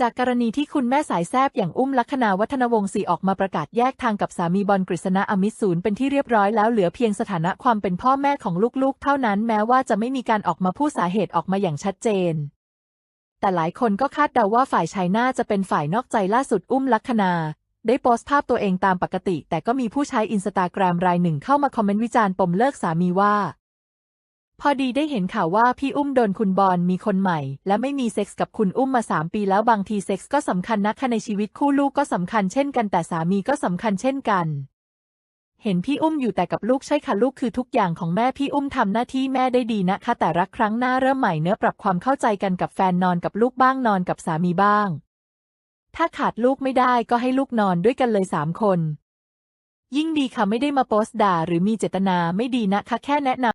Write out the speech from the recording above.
จากกรณีที่คุณแม่สายแซบอย่างอุ้มลัคนาวัฒนวงศ์ศรีออกมาประกาศแยกทางกับสามีบอลกฤษณะอมิตศูนย์เป็นที่เรียบร้อยแล้วเหลือเพียงสถานะความเป็นพ่อแม่ของลูกๆ เท่านั้นแม้ว่าจะไม่มีการออกมาพูดสาเหตุออกมาอย่างชัดเจน แต่หลายคนก็คาดเดาว่าฝ่ายชายน่าจะเป็นฝ่ายนอกใจล่าสุดอุ้มลัคนาได้โพสต์ภาพตัวเองตามปกติ แต่ก็มีผู้ใช้อินสตาแกรมรายหนึ่งเข้ามาคอมเมนต์วิจารณ์ปมเลิกสามีว่า พอดีได้เห็นข่าวว่าพี่อุ้มโดนคุณบอลมีคนใหม่ และไม่มีเซ็กส์กับคุณอุ้มมาสามปีแล้วบางทีเซ็กส์ก็สำคัญนะคะในชีวิตคู่ลูกก็สำคัญเช่นกันแต่สามีก็สำคัญเช่นกัน เห็นพี่อุ้มอยู่แต่กับลูกใช่ค่ะลูกคือทุกอย่างของแม่พี่อุ้มทำหน้าที่แม่ได้ดีนะคะ แต่รักครั้งหน้าเริ่มใหม่เนื้อปรับความเข้าใจกันกับแฟนนอนกับลูกบ้างนอนกับสามีบ้าง ถ้าขาดลูกไม่ได้ก็ให้ลูกนอนด้วยกันเลยสามคน ยิ่งดีค่ะไม่ได้มาโพสต์ด่าหรือมีเจตนาไม่ดีนะคะแค่แนะนำ